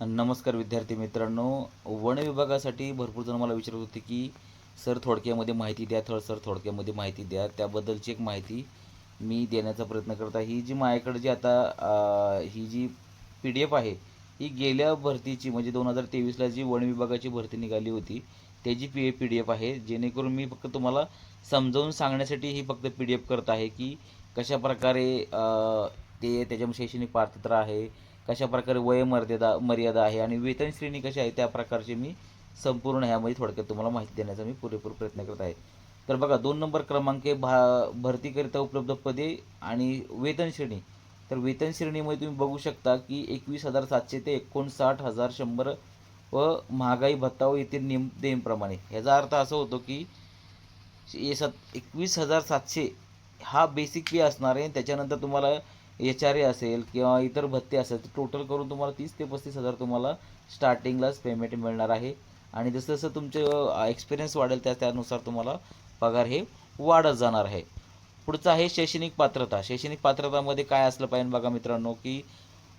नमस्कार विद्यार्थी मित्रांनो. वन विभागासाठी भरपूर जण मला विचारत होते की सर थोडक्यामध्ये माहिती द्या थोडं सर थोडक्यामध्ये माहिती द्या. त्याबद्दलची एक माहिती मी देण्याचा प्रयत्न करत आहे. ही जी माझ्याकडे जी आता ही जी पी डी एफ आहे ही गेल्या भरतीची म्हणजे दोन हजार तेवीसला जी वन विभागाची भरती निघाली होती त्याची पी पी डी एफ आहे. जेणेकरून मी फक्त तुम्हाला समजावून सांगण्यासाठी ही फक्त पी डी एफ करत आहे की कशा प्रकारे ते त्याच्यामध्ये शैक्षणिक पात्रता आहे कशा प्रकारे वयमर्यादा मर्यादा आहे आणि वेतन श्रेणी कशी आहे त्या प्रकारचे मी संपूर्ण ह्यामध्ये थोडक्यात तुम्हाला माहिती देण्याचा मी पुरेपूर प्रयत्न करत आहे. तर बघा दोन नंबर क्रमांक आहे भा भरतीकरिता उपलब्ध पदे आणि वेतन श्रेणी. तर वेतन श्रेणीमध्ये तुम्ही बघू शकता की एकवीस हजार सातशे ते एकोणसाठ हजार शंभर व महागाई भत्ता व येथील नियम नेमप्रमाणे ह्याचा अर्थ असा होतो की सत एकवीस हजार सातशे हा बेसिक फी असणार आहे त्याच्यानंतर तुम्हाला एच आर ए असेल किंवा इतर भत्ते असेल तर टोटल करून तुम्हाला तीस ते पस्तीस हजार तुम्हाला स्टार्टिंगलाच पेमेंट मिळणार आहे. आणि जसं जसं तुमचं एक्सपिरियन्स वाढेल त्या त्यानुसार तुम्हाला पगार हे वाढत जाणार आहे. पुढचं आहे शैक्षणिक पात्रता. शैक्षणिक पात्रतामध्ये काय असलं पाहिजे बघा मित्रांनो की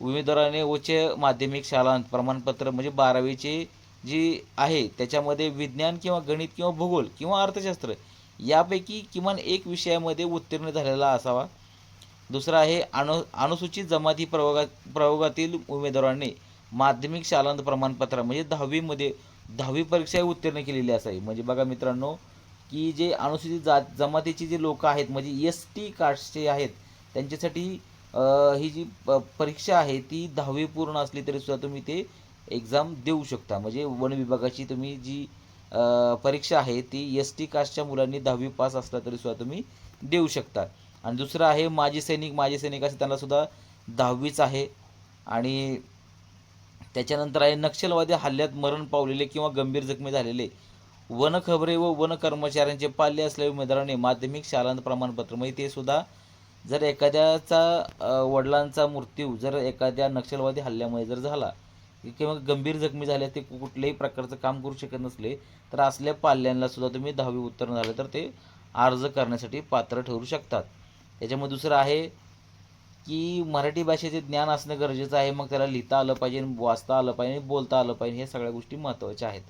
उमेदवाराने उच्च माध्यमिक शाळा प्रमाणपत्र म्हणजे बारावीचे जी आहे त्याच्यामध्ये विज्ञान किंवा गणित किंवा भूगोल किंवा अर्थशास्त्र यापैकी किमान एक विषयामध्ये उत्तीर्ण झालेला असावा. दुसरा आहे अनु अनुसूचित जमाती प्रवर्गा प्रयोगातील उमेदवारांनी माध्यमिक शालांत प्रमाणपत्र म्हणजे दहावीमध्ये दहावी परीक्षा उत्तीर्ण केलेली असावी. म्हणजे बघा मित्रांनो की जे अनुसूचित जात जमातीची जे लोक आहेत म्हणजे एस टी कास्टचे आहेत त्यांच्यासाठी ही जी प परीक्षा आहे ती दहावी पूर्ण असली तरी सुद्धा तुम्ही ते एक्झाम देऊ शकता. म्हणजे वन विभागाची तुम्ही जी परीक्षा आहे ती एस टी कास्टच्या मुलांनी दहावी पास असला तरी सुद्धा तुम्ही देऊ शकता. आणि दुसरं आहे माजी सैनिक माजी सैनिक असं त्यांना सुद्धा दहावीच आहे. आणि त्याच्यानंतर आहे नक्षलवादी हल्ल्यात मरण पावलेले किंवा गंभीर जखमी झालेले वनखबरे व वन कर्मचाऱ्यांचे पाल्य असलेल्या उमेदवाराने माध्यमिक शालांत प्रमाणपत्र. म्हणजे ते सुद्धा जर एखाद्याचा वडिलांचा मृत्यू जर एखाद्या नक्षलवादी हल्ल्यामुळे जर झाला किंवा गंभीर जखमी झाले ते कु- कुठल्याही प्रकारचं काम करू शकत नसले तर असल्या पाल्यांना सुद्धा तुम्ही दहावी उत्तीर्ण झालं तर ते अर्ज करण्यासाठी पात्र ठरू शकतात. त्याच्यामध्ये दुसरं आहे की मराठी भाषेचे ज्ञान असणं गरजेचं आहे. मग त्याला लिहिता आलं पाहिजे वाचता आलं पाहिजे बोलता आलं पाहिजे. हे सगळ्या गोष्टी महत्त्वाच्या आहेत.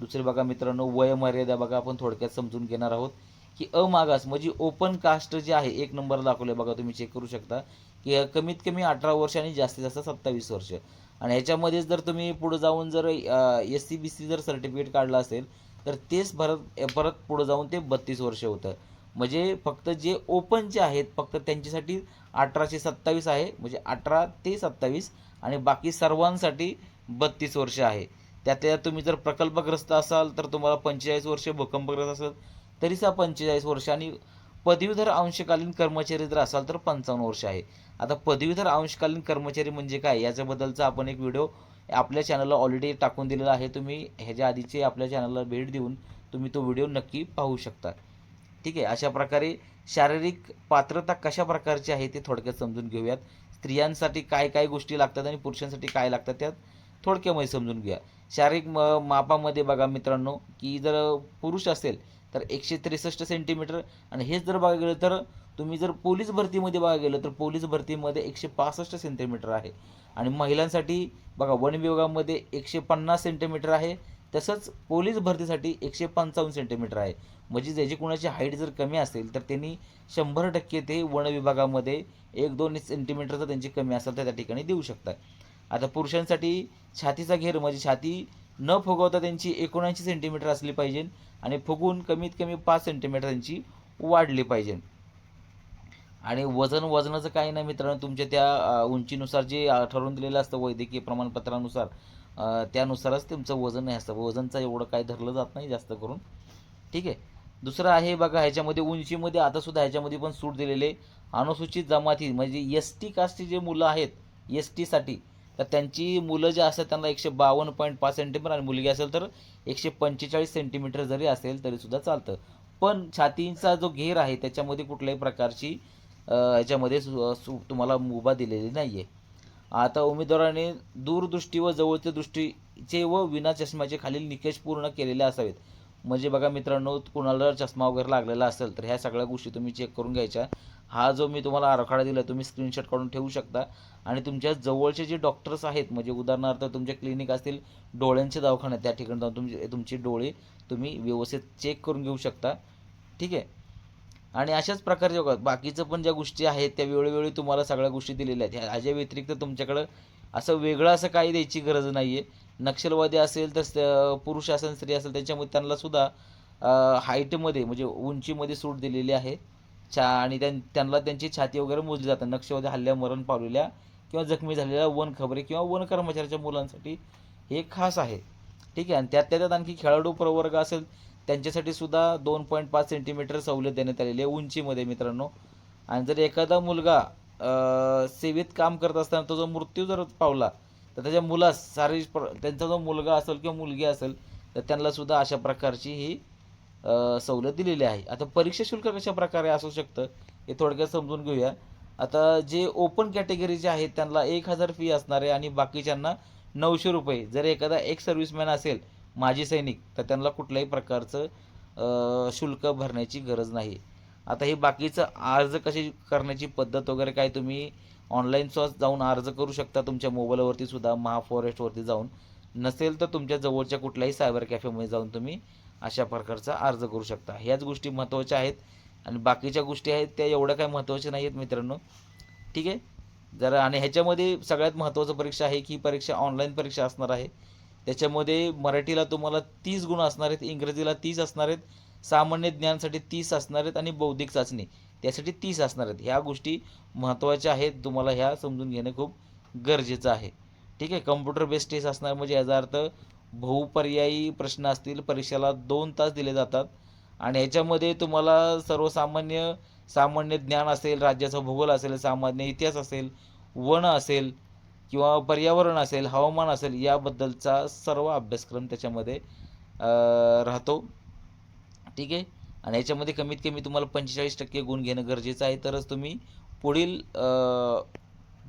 दुसरे बघा मित्रांनो वयमर्यादा बघा आपण थोडक्यात समजून घेणार आहोत की अमागास म्हणजे ओपन कास्ट जे आहे एक नंबर दाखवलं बघा तुम्ही चेक करू शकता की कमीत कमी अठरा वर्ष आणि जास्तीत जास्त सत्तावीस वर्ष. आणि ह्याच्यामध्येच जर तुम्ही पुढे जाऊन जर एस सी बी सी जर सर्टिफिकेट काढलं असेल तर तेच परत परत पुढे जाऊन ते बत्तीस वर्ष होतं. म्हणजे फक्त जे ओपन जे आहेत फक्त त्यांच्यासाठी अठराशे सत्तावीस आहे. म्हणजे अठरा ते सत्तावीस आणि बाकी सर्वांसाठी बत्तीस वर्ष आहे. त्यातल्या तुम्ही जर प्रकल्पग्रस्त असाल तर तुम्हाला पंचेचाळीस वर्ष भूकंपग्रस्त असाल तरी सुद्धा पंचेचाळीस वर्ष आणि पदवीधर अंशकालीन कर्मचारी जर असाल तर पंचावन्न वर्ष आहे. आता पदवीधर अंशकालीन कर्मचारी म्हणजे काय? याच्याबद्दलचा आपण एक व्हिडिओ आपल्या चॅनलला ऑलरेडी टाकून दिलेला आहे. तुम्ही ह्याच्या आधीचे आपल्या चॅनलला भेट देऊन तुम्ही तो व्हिडिओ नक्की पाहू शकता. ठीक आहे अशा प्रकारे शारीरिक पात्रता कशा प्रकारची आहे ते थोडक्यात समजून घेऊयात. स्त्रियांसाठी काय काय गोष्टी लागतात आणि पुरुषांसाठी काय लागतात त्यात थोडक्यामध्ये समजून घ्या शारीरिक म मापामध्ये बघा मित्रांनो की जर पुरुष असेल तर एकशे त्रेसष्ट सेंटीमीटर आणि हेच जर बघा गेलं तर तुम्ही जर पोलीस भरतीमध्ये बघा गेलं तर पोलीस भरतीमध्ये एकशे पासष्ट सेंटीमीटर आहे. आणि महिलांसाठी बघा वन विभागामध्ये एकशे पन्नास सेंटीमीटर आहे. तसंच पोलीस भरतीसाठी एकशे पंचावन्न सेंटीमीटर आहे. म्हणजे ज्याची कुणाची हाईट जर कमी असेल तर त्यांनी शंभर टक्के ते वन विभागामध्ये एक दोन सेंटीमीटरचं त्यांची कमी असेल तर त्या ठिकाणी देऊ शकतात. आता पुरुषांसाठी छातीचा घेर म्हणजे छाती न फुगवता त्यांची एकोणऐंशी सेंटीमीटर असली पाहिजे आणि फुगून कमीत कमी पाच सेंटीमीटर त्यांची वाढली पाहिजे. आणि वजन वजनाचं काही नाही मित्रांनो तुमच्या त्या उंचीनुसार जे ठरवून दिलेलं असतं वैद्यकीय प्रमाणपत्रानुसार त्यानुसारच तुमचं वजन हे असतं. वजनचं एवढं काय धरलं जात नाही जास्त करून. ठीक आहे? दुसरं आहे बघा ह्याच्यामध्ये उंचीमध्ये आतासुद्धा ह्याच्यामध्ये पण सूट दिलेले अनुसूचित जमाती म्हणजे एस टी कास्टची जे मुलं आहेत एस टीसाठी तर त्यांची मुलं जे असतात त्यांना एकशे बावन्न पॉईंट पाच सेंटीमीटर आणि मुलगी असेल तर एकशे पंचेचाळीस सेंटीमीटर जरी असेल तरीसुद्धा चालतं. पण छातीचा जो घेर आहे त्याच्यामध्ये कुठल्याही प्रकारची याच्यामध्ये ह्याच्यामध्ये सु- सु- तुम्हाला मुभा दिलेली नाही आहे आता उमेदवाराने दूरदृष्टी व जवळच्या दृष्टीचे व विना चष्म्याचे खालील निकष पूर्ण केलेले असावेत. म्हणजे बघा मित्रांनो कुणाला चष्मा वगैरे लागलेला असेल तर ह्या सगळ्या गोष्टी तुम्ही चेक करून घ्यायच्या. हा जो मी तुम्हाला आराखडा दिला तुम्ही स्क्रीनशॉट काढून ठेवू शकता. आणि तुमच्या जवळचे जे डॉक्टर्स आहेत म्हणजे उदाहरणार्थ तुमच्या क्लिनिक असतील डोळ्यांचे दवाखाने त्या ठिकाणी जाऊन तुमचे तुमचे डोळे तुम्ही व्यवस्थित चेक करून घेऊ शकता. ठीक आहे? आणि अशाच प्रकारचे बघा बाकीचं पण ज्या गोष्टी आहेत त्या वेळोवेळी तुम्हाला सगळ्या गोष्टी दिलेल्या आहेत. ह्या- ह्याच्या व्यतिरिक्त तुमच्याकडं असं वेगळं असं काही द्यायची गरज नाही आहे नक्षलवादी असेल तर पुरुष असेल स्त्री असेल त्याच्यामध्ये त्यांना सुद्धा हाईटमध्ये म्हणजे उंचीमध्ये सूट दिलेली आहे. छा आणि त्यां त्यांना त्यांची छाती वगैरे मोजली जातात. नक्षलवादी हल्ल्या मरण पावलेल्या किंवा जखमी झालेल्या वन खबरे किंवा वन कर्मचाऱ्याच्या मुलांसाठी हे खास आहे. ठीक आहे? आणि त्यात त्यात आणखी खेळाडू प्रवर्ग असेल त्यांच्यासाठी सुद्धा दोन पॉईंट पाच सेंटीमीटर सवलत देण्यात आलेली आहे उंचीमध्ये मित्रांनो. आणि जर एखादा मुलगा सेवेत काम करत असताना तो जो मृत्यू जर पावला तर त्याच्या मुलास शारीरिक प्र- त्यांचा जो मुलगा असेल किंवा मुलगी असेल तर त्यांना सुद्धा अशा प्रकारची ही सवलत दिलेली आहे. आता परीक्षा शुल्क कशा प्रकारे असू शकतं हे थोडक्यात समजून घेऊया. आता जे ओपन कॅटेगरीचे आहेत त्यांना एक हजार फी असणार आहे आणि बाकीच्यांना नऊशे रुपये. जर एखादा एक सर्व्हिसमॅन असेल माजी सैनिक तर त्यांना कुठल्याही प्रकारचं शुल्क भरण्याची गरज नाही. आता हे बाकीचं अर्ज कशी करण्याची पद्धत वगैरे काय तुम्ही ऑनलाईन स्वतः जाऊन अर्ज करू शकता तुमच्या मोबाईलवरती सुद्धा महाफॉरेस्टवरती जाऊन. नसेल तर तुमच्या जवळच्या कुठल्याही सायबर कॅफेमध्ये जाऊन तुम्ही अशा प्रकारचा अर्ज करू शकता. ह्याच गोष्टी महत्त्वाच्या आहेत आणि बाकीच्या गोष्टी आहेत त्या एवढ्या काही महत्त्वाच्या नाही आहेत मित्रांनो. ठीक आहे? जर आणि ह्याच्यामध्ये सगळ्यात महत्त्वाचं परीक्षा आहे की ही परीक्षा ऑनलाईन परीक्षा असणार आहे. त्याच्यामध्ये मराठीला तुम्हाला तीस गुण असणार आहेत इंग्रजीला तीस असणार आहेत सामान्य ज्ञानसाठी तीस असणार आहेत आणि बौद्धिक चाचणी त्यासाठी तीस असणार आहेत. ह्या गोष्टी महत्त्वाच्या आहेत तुम्हाला ह्या समजून घेणं खूप गरजेचं आहे. ठीक आहे कम्प्युटर बेस्ड टेस्ट असणार म्हणजे याचा अर्थ बहुपर्यायी प्रश्न असतील परीक्षेला दोन तास दिले जातात आणि ह्याच्यामध्ये तुम्हाला सर्वसामान्य सामान्य ज्ञान असेल राज्याचा भूगोल असेल सामान्य इतिहास असेल वन असेल किंवा पर्यावरण असेल हवामान असेल याबद्दलचा सर्व अभ्यासक्रम त्याच्यामध्ये राहतो. ठीक आहे? आणि याच्यामध्ये कमीत कमी तुम्हाला पंचेचाळीस टक्के गुण घेणं गरजेचं आहे. तरच तुम्ही पुढील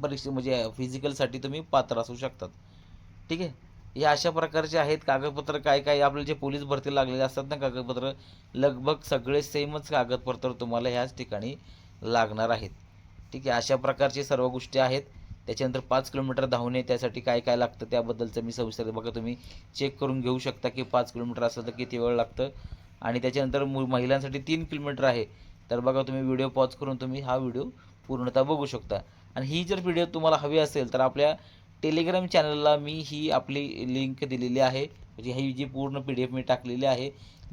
परीक्षे म्हणजे फिजिकलसाठी तुम्ही पात्र असू शकतात. ठीक आहे? हे अशा प्रकारचे आहेत कागदपत्र. काय काय आपले जे पोलीस भरती लागलेले असतात ना कागदपत्र लगभग सगळे सेमच कागदपत्र तुम्हाला ह्याच ठिकाणी लागणार आहेत. ठीक आहे? अशा प्रकारचे सर्व गोष्टी आहेत. त्याच्यानंतर पाच किलोमीटर धावणे त्यासाठी काय काय लागतं त्याबद्दलचं मी सविस्तर बघा तुम्ही चेक करून घेऊ शकता की पाच किलोमीटर असलं तर किती वेळ लागतं. आणि त्याच्यानंतर मु महिलांसाठी तीन किलोमीटर आहे. तर बघा तुम्ही व्हिडिओ पॉज करून तुम्ही हा व्हिडिओ पूर्णतः बघू शकता. आणि ही जर व्हिडिओ तुम्हाला हवी असेल तर आपल्या टेलिग्राम चॅनलला मी ही आपली लिंक दिलेली आहे. म्हणजे ही जी पूर्ण पी डी एफ मी टाकलेली आहे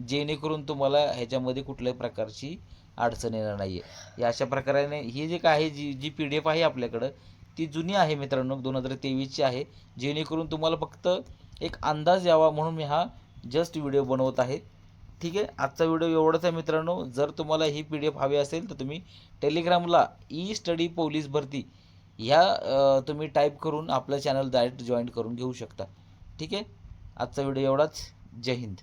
जेणेकरून तुम्हाला ह्याच्यामध्ये कुठल्याही प्रकारची अडचण येणार नाही आहे या अशा प्रकारे ही जे काय आहे जी जी पी डी एफ आहे आपल्याकडं ती जुनी आहे मित्रांनो दोन हजार तेवीसची आहे. जेणेकरून तुम्हाला फक्त एक अंदाज यावा म्हणून मी हा जस्ट व्हिडिओ बनवत आहे. ठीक आहे? आजचा व्हिडिओ एवढाच आहे मित्रांनो. जर तुम्हाला ही पी डी एफ हवी असेल तर तुम्ही टेलिग्रामला ई स्टडी पोलीस भरती ह्या तुम्ही टाईप करून आपलं चॅनल डायरेक्ट जॉईन करून घेऊ शकता. ठीक आहे? आजचा व्हिडिओ एवढाच. जय हिंद.